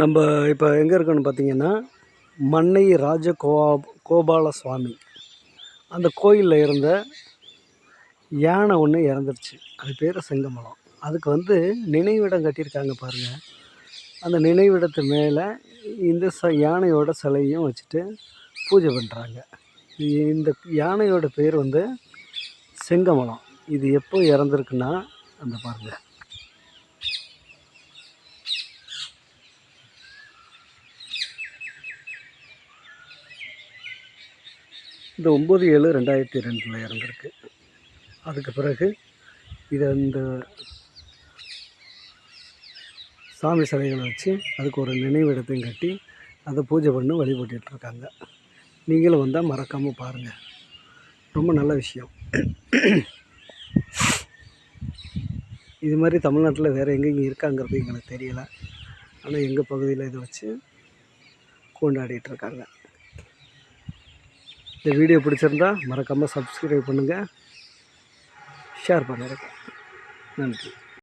நம்ம இப்போ எங்கே இருக்கோன்னு பார்த்தீங்கன்னா மன்னை ராஜ கோவா கோபால சுவாமி அந்த கோயிலில் இருந்த யானை ஒன்று இறந்துருச்சு. அது பேர் செங்கமலம். அதுக்கு வந்து நினைவிடம் கட்டியிருக்காங்க பாருங்கள் அந்த நினைவிடத்து மேலே இந்த ச யானையோட சிலையும் வச்சுட்டு பூஜை பண்ணுறாங்க இந்த யானையோட பேர் வந்து செங்கமலம். இது எப்போ இறந்துருக்குன்னா அந்த பாருங்கள் இந்த ஒம்பது ஏழு ரெண்டாயிரத்தி ரெண்டில் இறந்துருக்கு அதுக்கு பிறகு இதை இந்த சாமி சிலைகளை வச்சு அதுக்கு ஒரு நினைவிடத்தையும் கட்டி அதை பூஜை பண்ணி வழிபட்டுருக்காங்க நீங்களும் வந்தால் மறக்காமல் பாருங்கள் ரொம்ப நல்ல விஷயம். இது மாதிரி தமிழ்நாட்டில் வேறு எங்கெங்கே இருக்காங்கிறது எங்களுக்கு தெரியலை. ஆனால் எங்கள் பகுதியில் இதை வச்சு கொண்டாடிட்டுருக்காங்க இந்த வீடியோ பிடிச்சிருந்தா மறக்காமல் சப்ஸ்கிரைப் பண்ணுங்கள் ஷேர் பண்ணுங்கள் நன்றி.